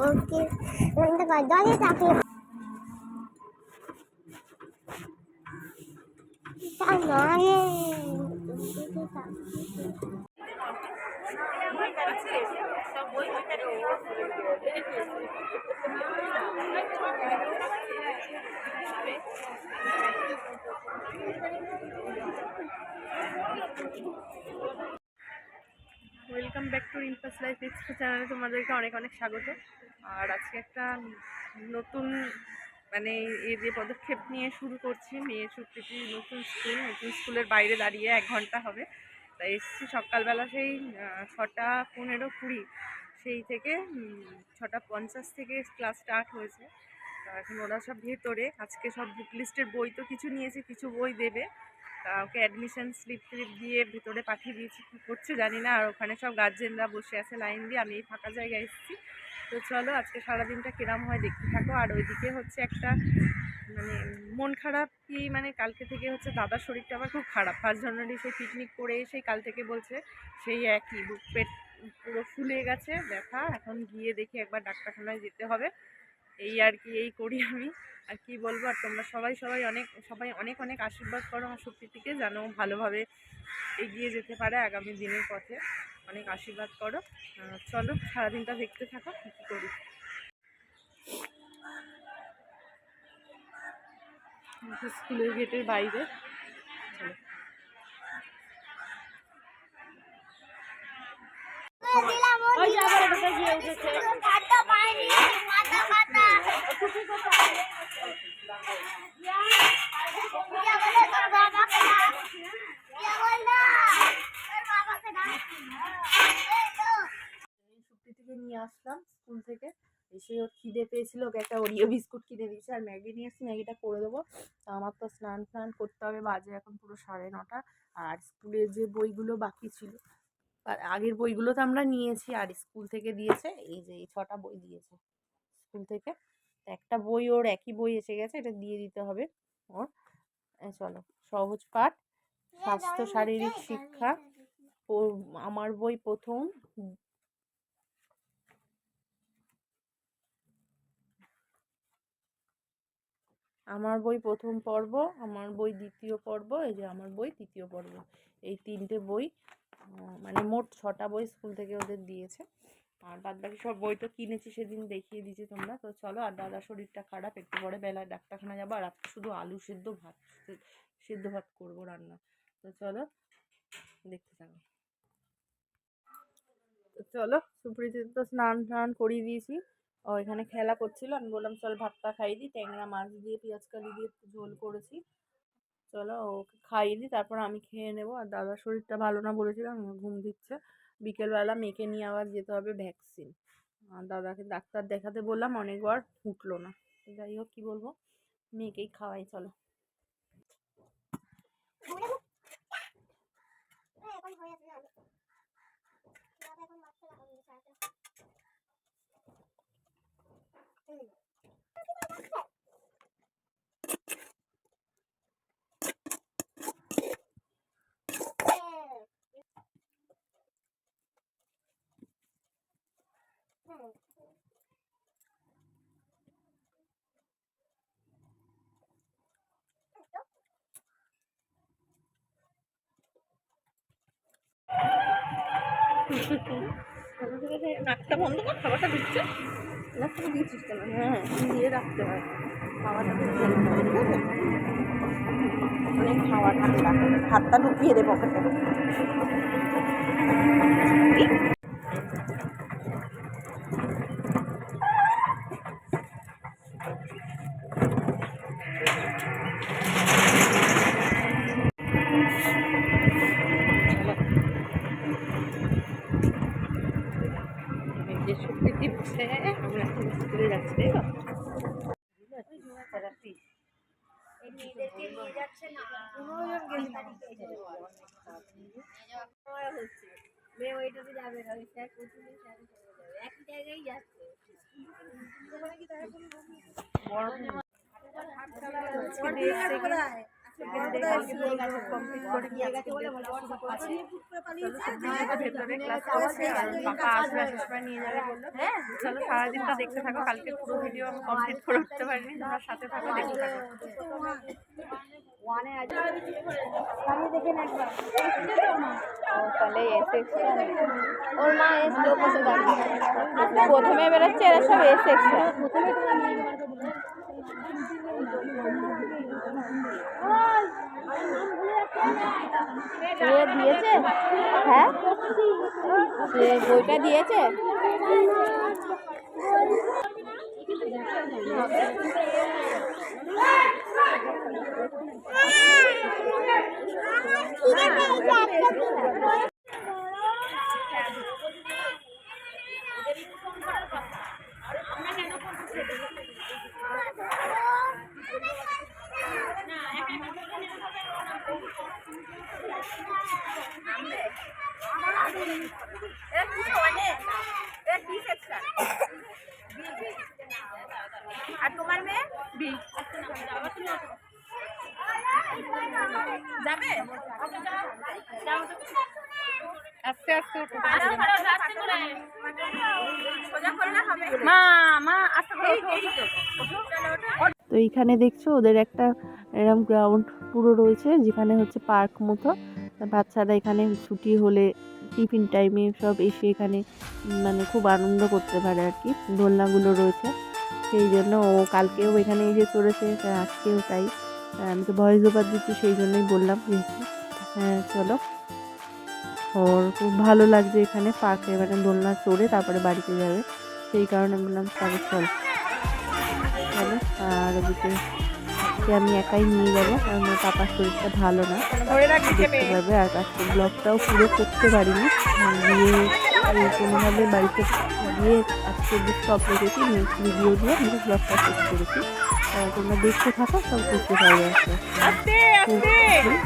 ওকে দলে মানে welcome back to রিম্পাস লাইফ এক্সপো চ্যানেলে তোমাদেরকে অনেক অনেক স্বাগত। আর আজকে একটা নতুন মানে এই যে পদক্ষেপ নিয়ে শুরু করছি, মেয়ে ছুটিটি নতুন স্কুল, নতুন স্কুলের বাইরে দাঁড়িয়ে এক ঘণ্টা হবে। তাই এসেছি সকালবেলা সেই ছটা পনেরো কুড়ি, সেই থেকে ছটা পঞ্চাশ থেকে ক্লাস স্টার্ট হয়েছে। তা এখন ওরা সব ভেতরে, আজকে সব বুক লিস্টের বই তো কিছু নিয়েছে, কিছু বই দেবে। তা ওকে অ্যাডমিশন স্লিপ ট্লিপ দিয়ে ভেতরে পাঠিয়ে দিয়েছি, কী করছে জানি না। আর ওখানে সব গার্জেনরা বসে আছে লাইন দিয়ে, আমি এই ফাঁকা জায়গায় এসেছি। তো চলো, আজকে সারাদিনটা কিরাম হয় দেখতে থাকো। আর ওইদিকে হচ্ছে একটা মানে মন খারাপ কি মানে কালকে থেকে হচ্ছে দাদার শরীরটা আমার খুব খারাপ। ফার্স্ট জানুয়ারি সেই পিকনিক করে সেই কাল থেকে বলছে, সেই একই, বুক পেট পুরো ফুলে গেছে, ব্যথা। এখন গিয়ে দেখি একবার ডাক্তারখানায় যেতে হবে। এই আর কি এই করি আমি। আর কি বলব আর তোমরা সবাই সবাই অনেক সবাই অনেক অনেক আশীর্বাদ করো আমার শক্তিটিকে যেন ভালোভাবে এগিয়ে যেতে পারে আগামী দিনের পথে। অনেক আশীর্বাদ করো। চলো সারাদিনটা দেখতে থাকো কী কী করি। স্কুলের গেটের বাইরে। চলো দিলাম ওই যে আবার ওটা গিয়ে উঠেছে মাথা পায়নি মাথা মাথা সুপ্তি থেকে নিয়ে আসলাম স্কুল থেকে এসে ওর খিদে পেয়েছিল ওকে একটা ওরিও বিস্কুট কিনে দিয়েছে আর ম্যাগি নিয়ে এসেছি ম্যাগিটা করে দেবো। আমার তো স্নান স্নান করতে হবে বাজে এখন পুরো সাড়ে নটা আর স্কুলের যে বইগুলো বাকি ছিল আর আগের বইগুলো তো আমরা নিয়েছি আর স্কুল থেকে দিয়েছে এই যে এই ছটা বই দিয়েছে স্কুল থেকে। একটা বই ওর একই বই এসে গেছে এটা দিয়ে দিতে হবে ওর। চলো সহজ পাঠ স্বাস্থ্য শারীরিক শিক্ষা আমার বই প্রথম আমার বই প্রথম পর্ব, আমার বই দ্বিতীয় পর্ব, এই যে আমার বই তৃতীয় পর্ব। এই তিনটে বই মানে মোট ছটা বই স্কুল থেকে ওদের দিয়েছে। আর বাদ বাকি সব বই তো কিনেছি, সেদিন দেখিয়ে দিয়েছি তোমরা। তো চলো, আর দাদার শরীরটা খারাপ, একটু পরে বেলায় ডাক্তারখানা যাব, আর শুধু আলু সেদ্ধ ভাত সেদ্ধ ভাত করব রান্না। তো চলো, দেখতে থাকো। তো চলো সুপ্রীতি তো স্নান টান করিয়ে দিয়েছি। ও এখানে খেলা করছিল। আমি বললাম, চল ভাতটা খাইয়ে দিই। ট্যাংরা মাছ দিয়ে পেঁয়াজ কালি দিয়ে ঝোল করেছি। চলো ওকে খাইয়ে দিই। তারপর আমি খেয়ে নেব। আর দাদার শরীরটা ভালো না বলেছিলাম ঘুম দিচ্ছে। বিকেলবেলা মেয়েকে নিয়ে আবার যেতে হবে ভ্যাকসিন। আর দাদাকে ডাক্তার দেখাতে বললাম, অনেকবার উঠল না। যাই হোক, কী বলব? মেয়েকেই খাওয়াই, চলো আছে না বাবা এখন মাছটা লাগাবো সারাটা নাকটা বন্ধ কর খাবারটা দিচ্ছে। নাকটা দিয়েছিস কেন? হ্যাঁ। দিয়ে রাখতে হয় খাওয়াটা অনেক খাওয়া ঠান্ডা হাতটা ঢুকিয়ে দে পকেটে যাবে না ওই স্যার প্রথমে স্যার একই জায়গায় যাচ্ছে। বড় হ্যাঁ চলো সারাদিনটা দেখতে থাকো কালকে পুরো ভিডিও আমি কমপ্লিট করে উঠতে পারিনি তোমরা সাথে থাকো দেখতে থাকো। তাহলে ওর মা এসছে দাঁড়িয়ে প্রথমে বেরোচ্ছে এরা সব এ সেকশন দিয়েছে? হ্যাঁ? বইটা দিয়েছে আর তোমার মেয়ে বি যাবে? আস্তে আস্তে মা মা আস্তে করে তো এইখানে দেখছ ওদের একটা এরম গ্রাউন্ড পুরো রয়েছে যেখানে হচ্ছে পার্ক মতো। বাচ্চারা এখানে ছুটি হলে টিফিন টাইমে সব এসে এখানে মানে খুব আনন্দ করতে পারে আর কি। দোলনাগুলো রয়েছে সেই জন্য ও কালকেও এখানে এসে চড়েছে আজকেও তাই। আমি তো ভয়েস ওভার দিচ্ছি সেই জন্যই বললাম যেহেতু। হ্যাঁ চলো। ওর খুব ভালো লাগছে এখানে পার্কে মানে দোলনা চড়ে তারপরে বাড়িতে যাবে। সেই কারণে বললাম তাহলে চল। চলো আর ওদিকে আমি একাই নিয়ে যাব কারণ ওর পাপার শরীরটা ভালো না। দেখতে পারবে আর আজকে ব্লগটাও পুরো করতে পারিনি। উম, গিয়ে কোনোভাবে বাড়িতে গিয়ে আজকে রেখেছি নেক্সট ভিডিও দিয়ে আমি ব্লগটা শেষ করেছি। তোমরা দেখতে থাকো সব বুঝতে পারবে আস্তে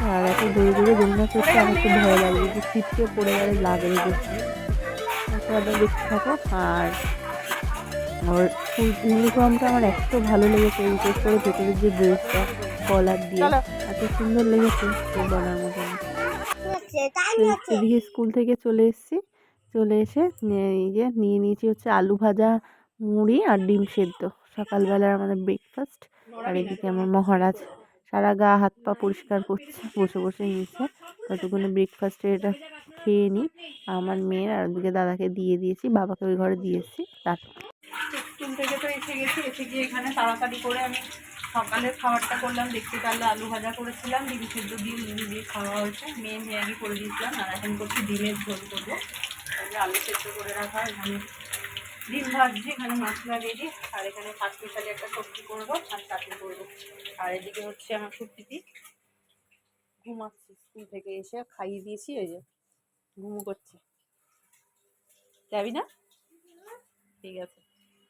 আর এত দূরে দূরে দোলনা করতে আমার খুব ভয় লাগে যে ছিটকে পড়ে গেলে লাগবে করছে তোমরা দেখতে থাকো আর ওর ফুল ইউনিফর্মটা আমার এত ভালো লেগেছে বিশেষ করে ভেতরের যে ড্রেসটা কলার দিয়ে। এত সুন্দর লেগেছে বলার মতো। না তো এদিকে স্কুল থেকে চলে এসেছি। চলে এসে নিয়ে- এই যে নিয়ে নিয়েছি হচ্ছে আলু ভাজা মুড়ি আর ডিম সেদ্ধ। সকালবেলার আমাদের ব্রেকফাস্ট আর এদিকে আমার মহারাজ সারা গা হাত পা পরিষ্কার করছে বসে বসে নিয়েছে। ততক্ষণে ব্রেকফাস্টে এটা খেয়ে নিই। আমার মেয়ের আর ওদিকে দাদাকে দিয়ে দিয়েছি বাবাকে ওই ঘরে দিয়ে এসেছি। তারপর স্কুল থেকে তো এসে গেছি এসে গিয়ে এখানে তাড়াতাড়ি করে আমি সকালের খাবারটা করলাম দেখতে পারলে আলু ভাজা করেছিলাম ডিম সেদ্ধ ডিম দিয়ে খাওয়া হয়েছে। মেয়ে ম্যাগি করে দিয়েছিলাম আর এখন করছি ডিমের ঝোল করব। আলু সেদ্ধ করে রাখা এখানে ডিম ভাজছি, এখানে মশলা রেডি আর এখানে মিশালি একটা সবজি করব, আর চাটনি করব। আর এদিকে হচ্ছে আমার সুপ্রীতি। ঘুমাচ্ছি, স্কুল থেকে এসে খাইয়ে দিয়েছি ওই যে ঘুমু করছে। যাবি না? ঠিক আছে।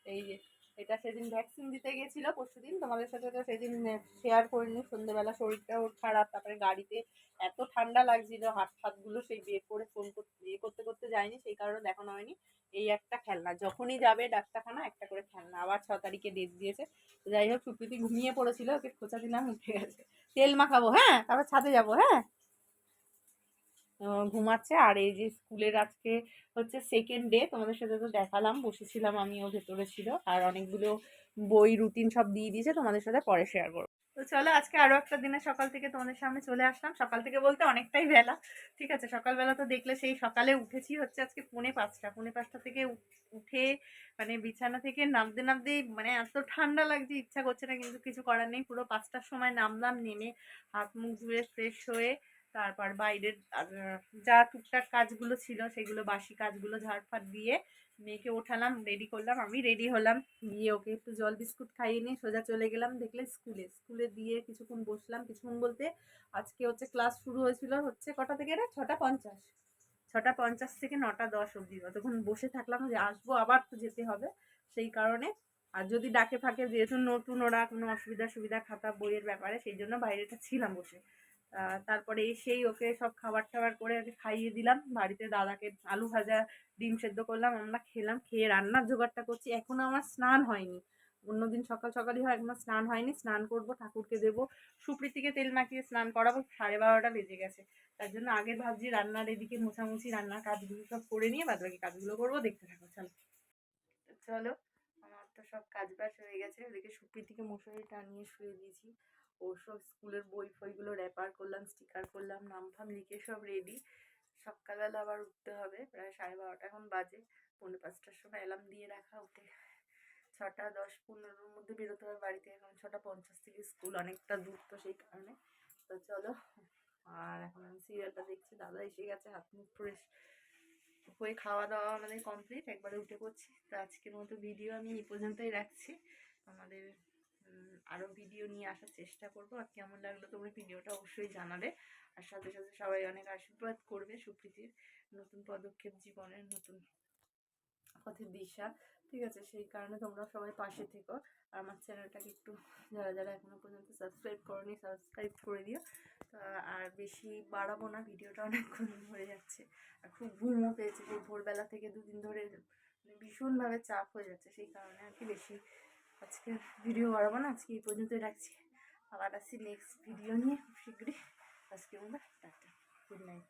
এই যে এটা সেদিন ভ্যাকসিন দিতে গেছিল পরশু দিন তোমাদের সাথে তো সেদিন শেয়ার করিনি। সন্ধ্যেবেলা শরীরটা ওর খারাপ, তারপরে গাড়িতে এত ঠান্ডা লাগছিল, হাত ফাতগুলো সেই বের করে ফোন করতে ইয়ে করতে করতে যায়নি, সেই কারণে দেখানো হয়নি। এই একটা খেলনা, যখনই যাবে ডাক্তারখানা, একটা করে খেলনা। আবার ছ তারিখে ডেট দিয়েছে। যাই হোক, সুপ্রীতি ঘুমিয়ে পড়েছিল, ওকে খোঁচা দিলাম, উঠে গেছে। তেল মাখাবো হ্যাঁ? তারপর ছাদে যাব হ্যাঁ? ঘুমাচ্ছে। আর এই যে স্কুলের আজকে হচ্ছে সেকেন্ড ডে তোমাদের সাথে তো দেখালাম, বসেছিলাম আমিও, ভেতরে ছিল। আর অনেকগুলো বই রুটিন সব দিয়ে দিয়েছে, তোমাদের সাথে পরে শেয়ার করব। তো চলো, আজকে আরও একটা দিনে সকাল থেকে তোমাদের সামনে চলে আসলাম। সকাল থেকে বলতে অনেকটাই বেলা, ঠিক আছে? সকালবেলা তো দেখলে সেই সকালে উঠেছি হচ্ছে আজকে পুনে পাঁচটা। পুনে পাঁচটা থেকে উঠে মানে বিছানা থেকে নামতে নামতেই মানে এত ঠান্ডা লাগছে, ইচ্ছা করছে না, কিন্তু কিছু করার নেই। পুরো পাঁচটার সময় নামলাম, নেমে হাত মুখ ধুয়ে ফ্রেশ হয়ে তারপর বাইরের যা টুকটাক কাজগুলো ছিল সেগুলো বাসি কাজগুলো ঝাড়ফাট দিয়ে মেয়েকে ওঠালাম রেডি করলাম। আমি রেডি হলাম। গিয়ে ওকে একটু জল বিস্কুট খাইয়ে নিয়ে সোজা চলে গেলাম। দেখলে স্কুলে। স্কুলে দিয়ে কিছুক্ষণ বসলাম। কিছুক্ষণ বলতে আজকে হচ্ছে ক্লাস শুরু হয়েছিল হচ্ছে কটা থেকে রে? ছটা পঞ্চাশ। ছটা পঞ্চাশ থেকে নটা দশ অবধি। ততক্ষণ বসে থাকলাম যে আসব, আবার তো যেতে হবে। সেই কারণে আর যদি ডাকে ফাঁকে যেহেতু নতুন ওরা কোনো অসুবিধা সুবিধা খাতা বইয়ের ব্যাপারে, সেই জন্য বাইরেটা ছিলাম বসে। তারপরে এসেই ওকে সব খাবার টাবার করে খাইয়ে দিলাম। বাড়িতে দাদাকে আলু ভাজা, ডিম সেদ্ধ করলাম, আমরা খেলাম, খেয়ে রান্নার জোগাড়টা করছি। এখনও আমার স্নান হয়নি। অন্যদিন সকাল সকালই হয় একদম স্নান হয়নি। স্নান করব, ঠাকুরকে দেবো। সুপ্রীতিকে তেল মাখিয়ে স্নান করাবো, সাড়ে বারোটা বেজে গেছে। তার জন্য আগে ভাবছি রান্নার এদিকে মোছামুছি, রান্নার কাজগুলো সব করে নিয়ে বাদ বাকি কাজগুলো করব, দেখতে থাকো চলো। চলো, আমার তো সব কাজ বাজ হয়ে গেছে। ওদিকে সুপ্রীতিকে মশারি টানিয়ে শুয়ে দিয়েছি। ওর সব স্কুলের বই ফইগুলো র্যাপার করলাম স্টিকার করলাম নাম ফাম লিখে সব রেডি সকালবেলা আবার উঠতে হবে, প্রায় সাড়ে বারোটা এখন বাজে। পৌনে পাঁচটার সময় অ্যালার্ম দিয়ে রাখা উঠে ছটা দশ পনেরোর মধ্যে বেরোতে হবে বাড়ি থেকে কারণ ছটা পঞ্চাশ থেকে স্কুল অনেকটা দূর তো সেই কারণে। তো চলো, আর এখন আমি সিরিয়ালটা দেখছি, দাদা এসে গেছে, হাত মুখ ফ্রেশ হয়ে খাওয়া দাওয়া আমাদের কমপ্লিট একবারে উঠে পড়ছি। তো আজকের মতো ভিডিও আমি এই পর্যন্তই রাখছি। আমাদের আরও ভিডিও নিয়ে আসার চেষ্টা করব। আর কেমন লাগল তোমরা ভিডিওটা অবশ্যই জানাবে আর সাথে সাথে সবাই অনেক আশীর্বাদ করবে সুপ্রীতির নতুন পদক্ষেপ জীবনের নতুন পথের দিশা। ঠিক আছে, সেই কারণে তোমরা সবাই পাশে থেকো। আর আমার চ্যানেলটাকে একটু যারা যারা এখনও পর্যন্ত সাবস্ক্রাইব করনি সাবস্ক্রাইব করে দিও। আর বেশি বাড়াবো না, ভিডিওটা অনেকক্ষণ হয়ে যাচ্ছে। আর খুব ঘুমও পেয়েছে, সেই ভোরবেলা থেকে দুদিন ধরে ভীষণভাবে চাপ হয়ে যাচ্ছে, সেই কারণে আর কি বেশি আজকে ভিডিও বাড়াবো না, আজকে এই পর্যন্তই রাখছি। আবার আসছি নেক্সট ভিডিও নিয়ে খুব শীঘ্রই। আজকে আমরা টাটা গুড নাইট